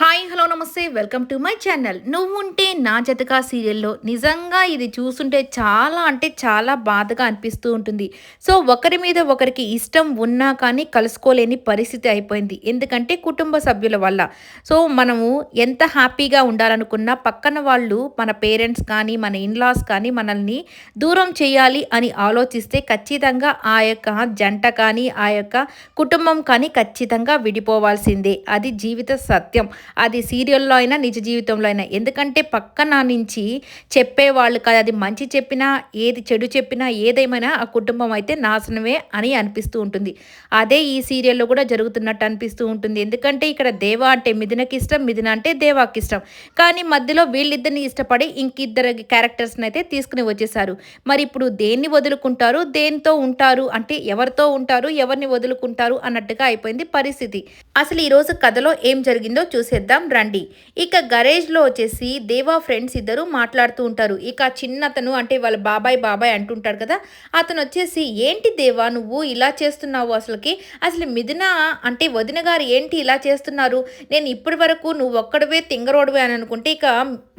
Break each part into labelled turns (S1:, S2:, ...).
S1: Hi hello namaste welcome to my channel. నువ్వుంటే నా జతగా సీరియల్లో నిజంగా ఇది చూస్తుంటే చాలా అంటే చాలా బాధగా అనిపిస్తూ ఉంటుంది. సో ఒకరి మీద ఒకరికి ఇష్టం ఉన్నా కానీ కలుసుకోలేని పరిస్థితి అయిపోయింది. ఎందుకంటే కుటుంబ సభ్యుల వల్ల. సో మనము ఎంత హ్యాపీగా ఉండాలనుకున్నా పక్కన వాళ్ళు మన పేరెంట్స్ కానీ మన ఇన్లాస్ కానీ మనల్ని దూరం చేయాలి అని ఆలోచిస్తే ఖచ్చితంగా ఆ యొక్క జంట కానీ ఆ యొక్క కుటుంబం కానీ ఖచ్చితంగా విడిపోవాల్సిందే. అది జీవిత సత్యం. అది సీరియల్లో అయినా నిజ జీవితంలో అయినా. ఎందుకంటే పక్కన నుంచి చెప్పేవాళ్ళు కాదు. అది మంచి చెప్పినా ఏది చెడు చెప్పినా ఏదేమైనా ఆ కుటుంబం అయితే నాశనమే అని అనిపిస్తూ ఉంటుంది. అదే ఈ సీరియల్లో కూడా జరుగుతున్నట్టు అనిపిస్తూ ఉంటుంది. ఎందుకంటే ఇక్కడ దేవ అంటే మిథునకి ఇష్టం మిథున అంటే దేవాకి ఇష్టం కానీ మధ్యలో వీళ్ళిద్దరిని ఇష్టపడి ఇంకిద్దరు క్యారెక్టర్స్ని అయితే తీసుకుని వచ్చేసారు మరి ఇప్పుడు దేన్ని వదులుకుంటారు? దేనితో ఉంటారు? అంటే ఎవరితో ఉంటారు? ఎవరిని వదులుకుంటారు? అన్నట్టుగా అయిపోయింది పరిస్థితి. అసలు ఈరోజు కథలో ఏం జరిగిందో చూసేద్దాం రండి. ఇక గరేజ్లో వచ్చేసి దేవా ఫ్రెండ్స్ ఇద్దరు మాట్లాడుతూ ఉంటారు. ఇక చిన్నతను అంటే వాళ్ళ బాబాయ్ బాబాయ్ అంటుంటాడు కదా అతను వచ్చేసి ఏంటి దేవా నువ్వు ఇలా చేస్తున్నావు అసలుకి? అసలు మిథున అంటే వదిన గారు ఏంటి ఇలా చేస్తున్నారు? నేను ఇప్పటి వరకు నువ్వు ఒక్కడవే తింగరోడవే అని అనుకుంటే ఇక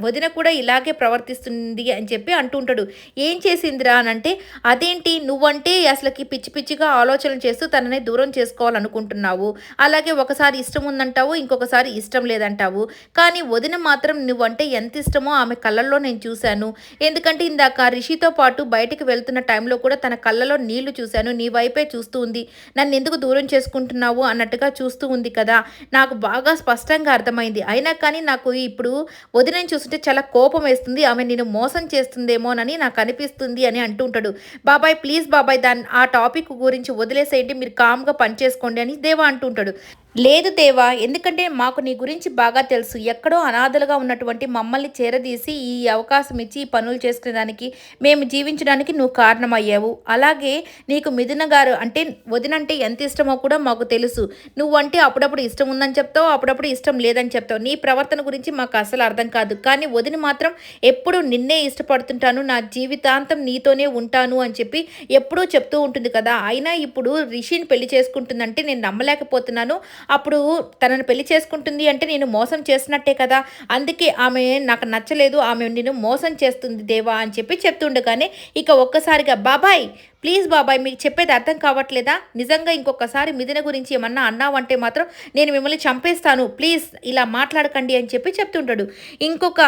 S1: వదిన కూడా ఇలాగే ప్రవర్తిస్తుంది అని చెప్పి అంటుంటాడు ఏం చేసిందిరా అని అంటే అదేంటి? నువ్వంటే అసలుకి పిచ్చి పిచ్చిగా ఆలోచనలు చేస్తూ తనని దూరం చేసుకోవాలనుకుంటున్నావు. అలాగే ఒకసారి ఇష్టం ఉందంటావు ఇంకొకసారి ఇష్టం లేదంటావు. కానీ వదిన మాత్రం నువ్వంటే ఎంత ఇష్టమో ఆమె కళ్ళల్లో నేను చూశాను. ఎందుకంటే ఇందాక రిషితో పాటు బయటికి వెళ్తున్న టైంలో కూడా తన కళ్ళలో నీళ్ళు చూశాను. నీ వైపే చూస్తూ ఉంది. నన్ను ఎందుకు దూరం చేసుకుంటున్నావు అన్నట్టుగా చూస్తూ ఉంది కదా. నాకు బాగా స్పష్టంగా అర్థమైంది. అయినా కానీ నాకు ఇప్పుడు వదినని చూస్తుంటే చాలా కోపం వేస్తుంది. ఆమె నేను మోసం చేస్తుందేమోనని నాకు అనిపిస్తుంది అని అంటుంటాడు బాబాయ్ ప్లీజ్ బాబాయ్ దాన్ని ఆ టాపిక్ గురించి వదిలేసేయండి. మీరు కామ్గా పనిచేసుకోండి అని దేవా అంటుంటాడు లేదు దేవా ఎందుకంటే మాకు నీ గురించి బాగా తెలుసు. ఎక్కడో అనాథలుగా ఉన్నటువంటి మమ్మల్ని చేరదీసి ఈ అవకాశం ఇచ్చి ఈ పనులు చేసుకునేదానికి మేము జీవించడానికి నువ్వు కారణమయ్యావు. అలాగే నీకు మిథున గారు అంటే వదినంటే ఎంత ఇష్టమో కూడా మాకు తెలుసు. నువ్వంటే అప్పుడప్పుడు ఇష్టం ఉందని చెప్తావు అప్పుడప్పుడు ఇష్టం లేదని చెప్తావు. నీ ప్రవర్తన గురించి మాకు అసలు అర్థం కాదు. కానీ వదిన మాత్రం ఎప్పుడు నిన్నే ఇష్టపడుతుంటాను నా జీవితాంతం నీతోనే ఉంటాను అని చెప్పి ఎప్పుడూ చెప్తూ ఉంటుంది కదా. అయినా ఇప్పుడు రిషిని పెళ్ళి చేసుకుంటుందంటే నేను నమ్మలేకపోతున్నాను. అప్పుడు తనను పెళ్ళి చేసుకుంటుంది అంటే నేను మోసం చేసినట్టే కదా. అందుకే ఆమె నాకు నచ్చలేదు ఆమె నేను మోసం చేస్తుంది దేవా అని చెప్పి చెప్తుండగానే ఇక ఒక్కసారిగా బాబాయ్ ప్లీజ్ బాబాయ్ మీకు చెప్పేది అర్థం కావట్లేదా? నిజంగా ఇంకొకసారి మిథున గురించి ఏమన్నా అన్నావంటే మాత్రం నేను మిమ్మల్ని చంపేస్తాను. ప్లీజ్ ఇలా మాట్లాడకండి అని చెప్పి చెప్తుంటాడు. ఇంకొక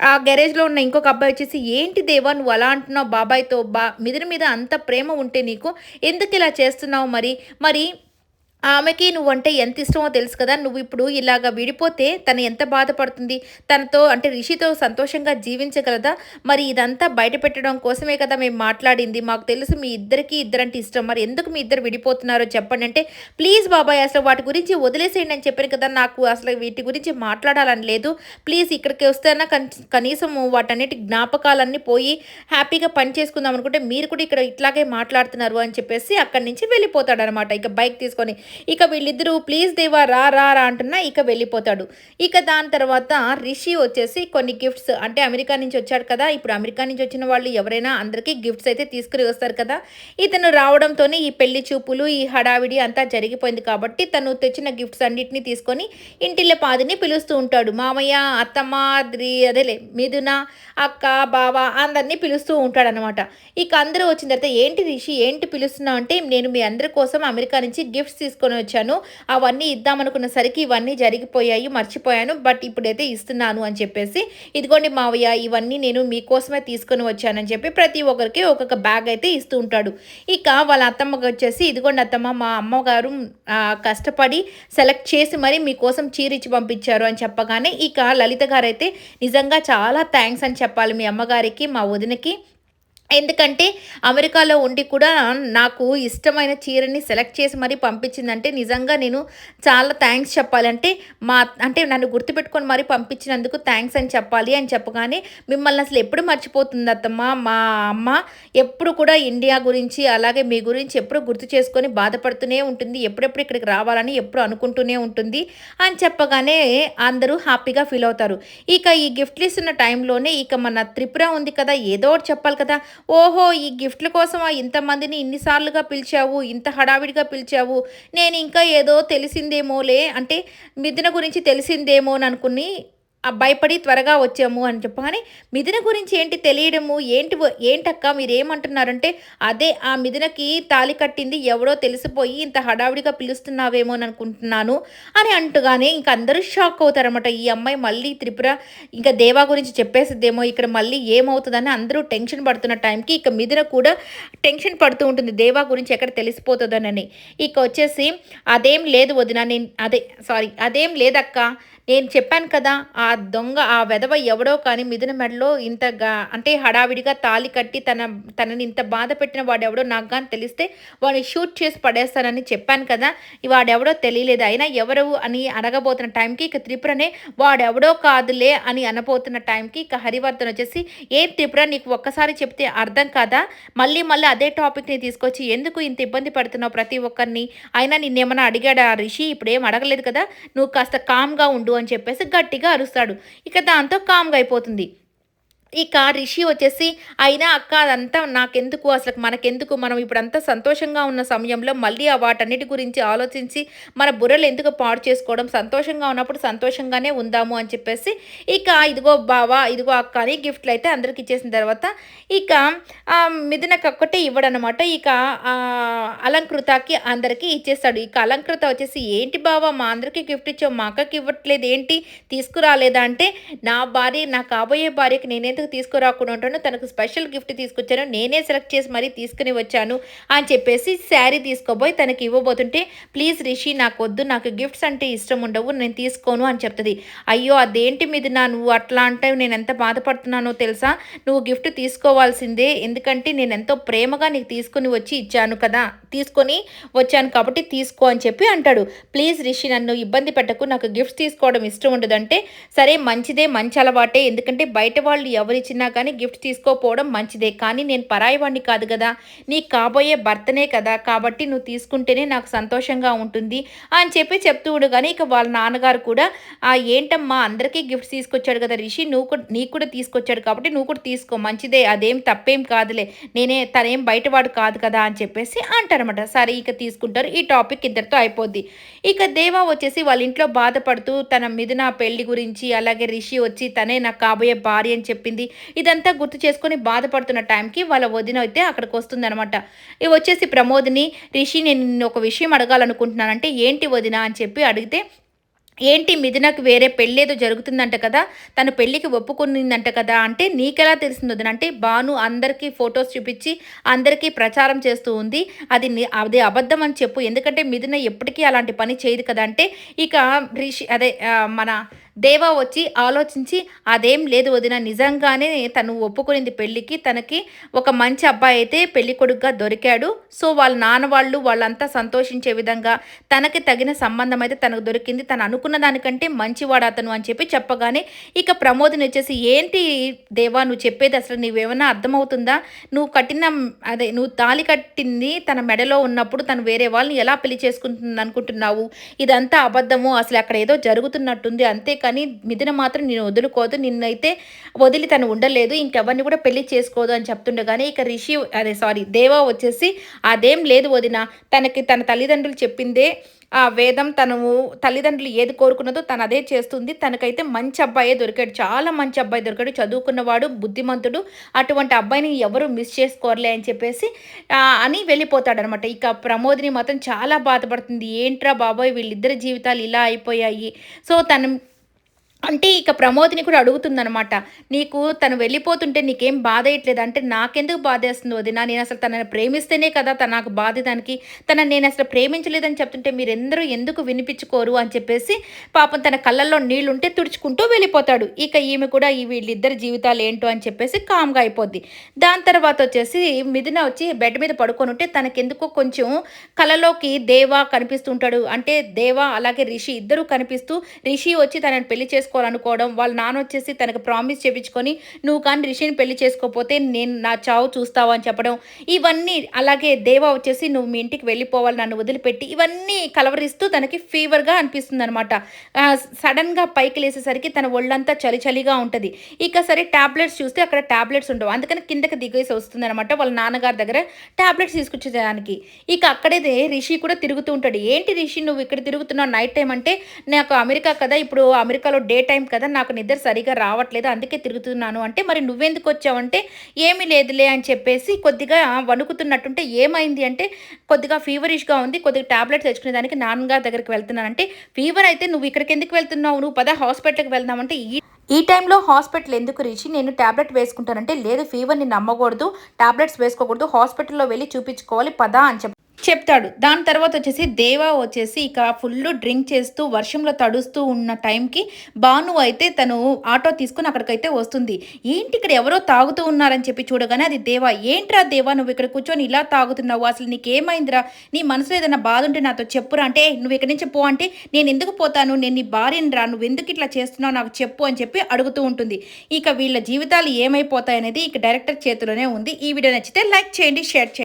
S1: ఆ గ్యారేజ్లో ఉన్న ఇంకొక అబ్బాయి వచ్చేసి ఏంటి దేవా నువ్వు అలా అంటున్నావు బాబాయ్తో? బా మిథున మీద అంత ప్రేమ ఉంటే నీకు ఎందుకు ఇలా చేస్తున్నావు మరి? మరి ఆమెకి నువ్వంటే ఎంత ఇష్టమో తెలుసు కదా. నువ్వు ఇప్పుడు ఇలాగ విడిపోతే తను ఎంత బాధపడుతుంది? తనతో అంటే రిషితో సంతోషంగా జీవించగలదా? మరి ఇదంతా బయట పెట్టడం కోసమే కదా మేము మాట్లాడింది. మాకు తెలుసు మీ ఇద్దరికి ఇద్దరంటే ఇష్టం. మరి ఎందుకు మీ ఇద్దరు విడిపోతున్నారో చెప్పండి అంటే ప్లీజ్ బాబాయ్ అసలు వాటి గురించి వదిలేసేయండి అని చెప్పాను కదా. నాకు అసలు వీటి గురించి మాట్లాడాలని లేదు. ప్లీజ్ ఇక్కడికి వస్తేనా కనీసం వాటన్నిటి జ్ఞాపకాలన్నీ పోయి హ్యాపీగా పని చేసుకుందాం అనుకుంటే మీరు కూడా ఇక్కడ ఇట్లాగే మాట్లాడుతున్నారు అని చెప్పేసి అక్కడి నుంచి వెళ్ళిపోతాడు అనమాట ఇక బైక్ తీసుకొని ఇక వీళ్ళిద్దరూ ప్లీజ్ దేవా రా రా రా అంటున్నా ఇక వెళ్ళిపోతాడు. ఇక దాని తర్వాత రిషి వచ్చేసి కొన్ని గిఫ్ట్స్ అంటే అమెరికా నుంచి వచ్చాడు కదా ఇప్పుడు అమెరికా నుంచి వచ్చిన వాళ్ళు ఎవరైనా అందరికీ గిఫ్ట్స్ అయితే తీసుకుని వస్తారు కదా. ఇతను రావడంతోనే ఈ పెళ్ళి చూపులు ఈ హడావిడి అంతా జరిగిపోయింది కాబట్టి తను తెచ్చిన గిఫ్ట్స్ అన్నిటిని తీసుకొని ఇంటిల్ల పాదిని పిలుస్తూ ఉంటాడు. మామయ్య అత్తమ్మ అదేలే మిథున అక్క బావ అందరినీ పిలుస్తూ ఉంటాడు అనమాట ఇక అందరూ వచ్చిన తర్వాత ఏంటి రిషి ఏంటి పిలుస్తున్నావు? అంటే నేను మీ అందరి కోసం అమెరికా నుంచి గిఫ్ట్స్ తీసుకొని వచ్చాను. అవన్నీ ఇద్దామనుకున్నసరికి ఇవన్నీ జరిగిపోయాయి మర్చిపోయాను. బట్ ఇప్పుడైతే ఇస్తున్నాను అని చెప్పేసి ఇదిగోండి మావయ్య ఇవన్నీ నేను మీకోసమే తీసుకొని వచ్చానని చెప్పి ప్రతి ఒక్కరికి ఒక్కొక్క బ్యాగ్ అయితే ఇస్తూ ఉంటాడు. ఇక వాళ్ళ అత్తమ్మకి వచ్చేసి ఇదిగోండి అత్తమ్మ మా అమ్మగారు కష్టపడి సెలెక్ట్ చేసి మరి మీకోసం చీరిచ్చి పంపించారు అని చెప్పగానే ఇక లలిత గారు అయితే నిజంగా చాలా థ్యాంక్స్ అని చెప్పాలి మీ అమ్మగారికి మా వదినకి. ఎందుకంటే అమెరికాలో ఉండి కూడా నాకు ఇష్టమైన చీరని సెలెక్ట్ చేసి మరీ పంపించిందంటే నిజంగా నేను చాలా థ్యాంక్స్ చెప్పాలంటే మా అంటే నన్ను గుర్తుపెట్టుకొని మరీ పంపించినందుకు థ్యాంక్స్ అని చెప్పాలి అని చెప్పగానే మిమ్మల్ని అసలు ఎప్పుడు మర్చిపోతుంది అత్తమ్మ? మా అమ్మ ఎప్పుడు కూడా ఇండియా గురించి అలాగే మీ గురించి ఎప్పుడు గుర్తు చేసుకొని బాధపడుతూనే ఉంటుంది ఎప్పుడెప్పుడు ఇక్కడికి రావాలని ఎప్పుడు అనుకుంటూనే ఉంటుంది అని చెప్పగానే అందరూ హ్యాపీగా ఫీల్ అవుతారు. ఇక ఈ గిఫ్ట్లు ఇస్తున్న టైంలోనే ఇక మన త్రిపుర ఉంది కదా ఏదో ఒకటి చెప్పాలి కదా. ఓహో ఈ గిఫ్ట్ల ఆ ఇంతమందిని ఇన్నిసార్లుగా పిలిచావు ఇంత హడావిడిగా పిలిచావు నేను ఇంకా ఏదో తెలిసిందేమోలే అంటే మిథున గురించి తెలిసిందేమో అనుకుని భయపడి త్వరగా వచ్చాము అని చెప్పగానే మిథున గురించి ఏంటి తెలియడము? ఏంటి ఏంటక్క మీరేమంటున్నారంటే అదే ఆ మిథునకి తాలి కట్టింది ఎవడో తెలిసిపోయి ఇంత హడావిడిగా పిలుస్తున్నావేమో అని అనుకుంటున్నాను అని అంటుగానే ఇంక అందరూ షాక్ అవుతారనమాట ఈ అమ్మాయి మళ్ళీ త్రిపుర ఇంకా దేవా గురించి చెప్పేసిద్దేమో ఇక్కడ మళ్ళీ ఏమవుతుందని అందరూ టెన్షన్ పడుతున్న టైంకి ఇక మిథున కూడా టెన్షన్ పడుతూ ఉంటుంది. దేవా గురించి ఎక్కడ తెలిసిపోతుందనని. ఇక వచ్చేసి అదేం లేదు వదిన నేను అదే సారీ అదేం లేదక్క. నేను చెప్పాను కదా ఆ దొంగ ఆ వెధవ ఎవడో కానీ మిథున మెడలో ఇంతగా అంటే హడావిడిగా తాలి కట్టి తన తనని ఇంత బాధ పెట్టిన వాడెవడో నాకు కానీ తెలిస్తే వాడిని షూట్ చేసి పడేస్తానని చెప్పాను కదా. వాడెవడో తెలియలేదు. అయినా ఎవరు అని అడగబోతున్న టైంకి ఇక త్రిపురనే వాడెవడో కాదులే అని అనబోతున్న టైంకి ఇక హరివర్ధన్ వచ్చేసి ఏం త్రిపుర నీకు ఒక్కసారి చెప్తే అర్థం కాదా? మళ్ళీ మళ్ళీ అదే టాపిక్ని తీసుకొచ్చి ఎందుకు ఇంత ఇబ్బంది పడుతున్నావు ప్రతి ఒక్కరిని? అయినా నిన్నేమన్నా అడిగాడా ఆ రిషి? ఇప్పుడు ఏం అడగలేదు కదా? నువ్వు కాస్త కామ్గా ఉండు అని చెప్పేసి గట్టిగా అరుస్తాడు. ఇక దాంతో కామ్గా అయిపోతుంది. ఇక రిషి వచ్చేసి అయినా అక్క అదంతా నాకెందుకు? అసలు మనకెందుకు? మనం ఇప్పుడంతా సంతోషంగా ఉన్న సమయంలో మళ్ళీ ఆ వాటన్నిటి గురించి ఆలోచించి మన బుర్రలు ఎందుకు పాడు చేసుకోవడం? సంతోషంగా ఉన్నప్పుడు సంతోషంగానే ఉందాము అని చెప్పేసి ఇక ఇదిగో బావా ఇదిగో అక్క అని గిఫ్ట్లు అయితే అందరికి ఇచ్చేసిన తర్వాత ఇక మిథునకు ఒక్కటే ఇవ్వడనమాట. ఇక అలంకృతకి అందరికీ ఇచ్చేస్తాడు. ఇక అలంకృత వచ్చేసి ఏంటి బావా మా అందరికీ గిఫ్ట్ ఇచ్చావు మా అక్కకి ఇవ్వట్లేదు ఏంటి? తీసుకురాలేదా? అంటే నా భార్య నా కాబోయే భార్యకి నేనెందుకు తీసుకురాకుండా ఉంటాను తనకు స్పెషల్ గిఫ్ట్ తీసుకొచ్చాను నేనే సెలెక్ట్ చేసి మరీ తీసుకుని వచ్చాను అని చెప్పేసి శారీ తీసుకోబోయి తనకి ఇవ్వబోతుంటే ప్లీజ్ రిషి నాకు వద్దు నాకు గిఫ్ట్స్ అంటే ఇష్టం ఉండవు నేను తీసుకోను అని చెప్తుంది. అయ్యో అదేంటి మీద నా నువ్వు అట్లా అంటే నేను ఎంత బాధపడుతున్నానో తెలుసా? నువ్వు గిఫ్ట్ తీసుకోవాల్సిందే ఎందుకంటే నేను ఎంతో ప్రేమగా నీకు తీసుకుని వచ్చి ఇచ్చాను కదా తీసుకొని వచ్చాను కాబట్టి తీసుకో అని చెప్పి అంటాడు. ప్లీజ్ రిషి నన్ను ఇబ్బంది పెట్టకు నాకు గిఫ్ట్స్ తీసుకోవడం ఇష్టం ఉండదంటే సరే మంచిదే మంచి అలవాటే ఎందుకంటే బయట వాళ్ళు ఎవరిచ్చినా కానీ గిఫ్ట్ తీసుకోకపోవడం మంచిదే. కానీ నేను పరాయివాణ్ణి కాదు కదా. నీకు కాబోయే భర్తనే కదా. కాబట్టి నువ్వు తీసుకుంటేనే నాకు సంతోషంగా ఉంటుంది. అని చెప్పి చెప్తూ ఉండగానే కానీ ఇక వాళ్ళ నాన్నగారు కూడా ఆ ఏంటమ్మా అందరికీ గిఫ్ట్స్ తీసుకొచ్చాడు కదా రిషి. నువ్వు కూడా నీకు కూడా తీసుకొచ్చాడు కాబట్టి నువ్వు కూడా తీసుకో. మంచిదే. అదేం తప్పేం కాదులే. నేనే తనేం బయటవాడు కాదు కదా అని చెప్పేసి అంటారన్నమాట. సరే ఇక తీసుకుంటారు. ఈ టాపిక్ ఇద్దరితో అయిపోద్ది. ఇక దేవా వచ్చేసి వాళ్ళ ఇంట్లో బాధపడుతూ తన మిథున పెళ్ళి గురించి అలాగే రిషి వచ్చి తనే నాకు కాబోయే భార్య అని చెప్పింది ఇదంతా గుర్తు చేసుకొని బాధపడుతున్న టైంకి వాళ్ళ వదిన అయితే అక్కడికి వస్తుందనమాట ఇవి వచ్చేసి ప్రమోద్ని రిషి నేను నిన్ను ఒక విషయం అడగాలనుకుంటున్నానంటే ఏంటి వదిన? అని చెప్పి అడిగితే ఏంటి మిథునకు వేరే పెళ్ళి ఏదో జరుగుతుందంట కదా తను పెళ్ళికి ఒప్పుకునిందంట కదా అంటే నీకెలా తెలిసింది వదిన? అంటే బాను అందరికీ ఫొటోస్ చూపించి అందరికీ ప్రచారం చేస్తూ ఉంది. అది అది అబద్ధం అని చెప్పు. ఎందుకంటే మిథున ఎప్పటికీ అలాంటి పని చేయదు కదా అంటే ఇక రిషి అదే మన దేవా వచ్చి ఆలోచించి అదేం లేదు వదిన నిజంగానే తను ఒప్పుకునింది పెళ్ళికి. తనకి ఒక మంచి అబ్బాయి అయితే పెళ్ళి కొడుకుగా దొరికాడు. సో వాళ్ళ నాన్న వాళ్ళు వాళ్ళంతా సంతోషించే విధంగా తనకి తగిన సంబంధం అయితే తనకు దొరికింది. తను అనుకున్న దానికంటే మంచివాడు అతను అని చెప్పి చెప్పగానే ఇక ప్రమోదిని వచ్చేసి ఏంటి దేవా నువ్వు చెప్పేది అసలు నీవేమన్నా అర్థమవుతుందా? నువ్వు కట్టిన అదే నువ్వు తాళి కట్టింది తన మెడలో ఉన్నప్పుడు తను వేరే వాళ్ళని ఎలా పెళ్ళి చేసుకుంటుంది అనుకుంటున్నావు ఇదంతా అబద్ధము. అసలు అక్కడ ఏదో జరుగుతున్నట్టుంది. అంతే కానీ మిథున మాత్రం నేను వదులుకోదు. నిన్నైతే వదిలి తను ఉండలేదు. ఇంకెవరిని కూడా పెళ్ళి చేసుకోదు అని చెప్తుండగానే ఇక రిషి అదే సారీ దేవా వచ్చేసి అదేం లేదు వదిన. తనకి తన తల్లిదండ్రులు చెప్పిందే ఆ వేదం తను తల్లిదండ్రులు ఏది కోరుకున్నదో తను అదే చేస్తుంది. తనకైతే మంచి అబ్బాయే దొరికాడు. చాలా మంచి అబ్బాయి దొరికాడు. చదువుకున్నవాడు బుద్ధిమంతుడు. అటువంటి అబ్బాయిని ఎవరు మిస్ చేసుకోరలే అని చెప్పేసి అని వెళ్ళిపోతాడనమాట. ఇక ప్రమోదిని మాత్రం చాలా బాధపడుతుంది. ఏంట్రా బాబాయ్ వీళ్ళిద్దరి జీవితాలు ఇలా అయిపోయాయి. సో తను అంటే ఇక ప్రమోదిని కూడా అడుగుతుందనమాట నీకు తను వెళ్ళిపోతుంటే నీకేం బాధ ఇట్లేదు అంటే నాకెందుకు బాధ వేస్తుంది వదిన? నేను అసలు తనని ప్రేమిస్తేనే కదా తన నాకు బాధ దానికి. తన నేను అసలు ప్రేమించలేదని చెప్తుంటే మీరెందరూ ఎందుకు వినిపించుకోరు అని చెప్పేసి పాపం తన కళ్ళల్లో నీళ్ళుంటే తుడుచుకుంటూ వెళ్ళిపోతాడు. ఇక ఈమె కూడా ఈ వీళ్ళిద్దరి జీవితాలు ఏంటో అని చెప్పేసి కామ్గా అయిపోద్ది. దాని తర్వాత వచ్చేసి మిథున వచ్చి బెడ్ మీద పడుకొని ఉంటే తనకెందుకో కొంచెం కళలోకి దేవా కనిపిస్తుంటాడు అంటే దేవా అలాగే రిషి ఇద్దరు కనిపిస్తూ రిషి వచ్చి తనని పెళ్ళి చేసుకో చేసుకోవాలనుకోవడం వాళ్ళ నాన్న వచ్చేసి తనకు ప్రామిస్ చేపించుకొని నువ్వు కానీ రిషిని పెళ్ళి చేసుకోకపోతే నేను నా చావు చూస్తావు అని చెప్పడం. ఇవన్నీ అలాగే దేవా వచ్చేసి నువ్వు మీ ఇంటికి వెళ్ళిపోవాలి నన్ను వదిలిపెట్టి ఇవన్నీ కలవరిస్తూ తనకి ఫీవర్గా అనిపిస్తుంది అనమాట సడన్గా పైకి లేసేసరికి తన ఒళ్ళంతా చలి చలిగా ఉంటుంది. ఇక సరే ట్యాబ్లెట్స్ చూస్తే అక్కడ ట్యాబ్లెట్స్ ఉండవు. అందుకని కిందకి దిగేసి వస్తుంది అనమాట వాళ్ళ నాన్నగారి దగ్గర టాబ్లెట్స్ తీసుకొచ్చేదానికి. ఇక అక్కడే రిషి కూడా తిరుగుతూ ఉంటాడు. ఏంటి రిషి నువ్వు ఇక్కడ తిరుగుతున్నావు నైట్ టైం అంటే? నాకు అమెరికా కదా ఇప్పుడు అమెరికాలో డే టైం కదా నాకు నిద్ర సరిగా రావట్లేదు అందుకే తిరుగుతున్నాను అంటే మరి నువ్వెందుకు వచ్చావంటే ఏమీ లేదులే అని చెప్పేసి కొద్దిగా వణుకుతున్నట్టుంటే ఏమైంది అంటే కొద్దిగా ఫీవరిష్గా ఉంది కొద్దిగా టాబ్లెట్స్ తెచ్చుకునే దానికి నాన్నగారి దగ్గరికి వెళ్తున్నానంటే ఫీవర్ అయితే నువ్వు ఇక్కడికి ఎందుకు వెళ్తున్నావు? నువ్వు పద హాస్పిటల్కి వెళ్దామంటే ఈ ఈ టైంలో హాస్పిటల్ ఎందుకు రీచి? నేను ట్యాబ్లెట్ వేసుకుంటానంటే లేదు ఫీవర్ని నమ్మకూడదు టాబ్లెట్స్ వేసుకోకూడదు హాస్పిటల్లో వెళ్ళి చూపించుకోవాలి పదా అని చెప్పి చెప్తాడు. దాని తర్వాత వచ్చేసి దేవా వచ్చేసి ఇక ఫుల్ డ్రింక్ చేస్తూ వర్షంలో తడుస్తూ ఉన్న టైంకి భాను అయితే తను ఆటో తీసుకుని అక్కడికైతే వస్తుంది. ఏంటి ఇక్కడ ఎవరో తాగుతూ ఉన్నారని చెప్పి చూడగానే అది దేవా ఏంట్రా దేవా నువ్వు ఇక్కడ కూర్చొని ఇలా తాగుతున్నావు? అసలు నీకేమైందిరా? నీ మనసులో ఏదైనా బాధ ఉంటే నాతో చెప్పురా. అంటే నువ్వు ఇక్కడి నుంచి పో అంటే నేను ఎందుకు పోతాను? నేను నీ భార్యని రా నువ్వు ఎందుకు ఇట్లా చేస్తున్నావు? నాకు చెప్పు అని చెప్పి అడుగుతూ ఉంటుంది. ఇక వీళ్ళ జీవితాలు ఏమైపోతాయనేది ఇక డైరెక్టర్ చేతిలోనే ఉంది. ఈ వీడియో నచ్చితే లైక్ చేయండి షేర్ చేయండి.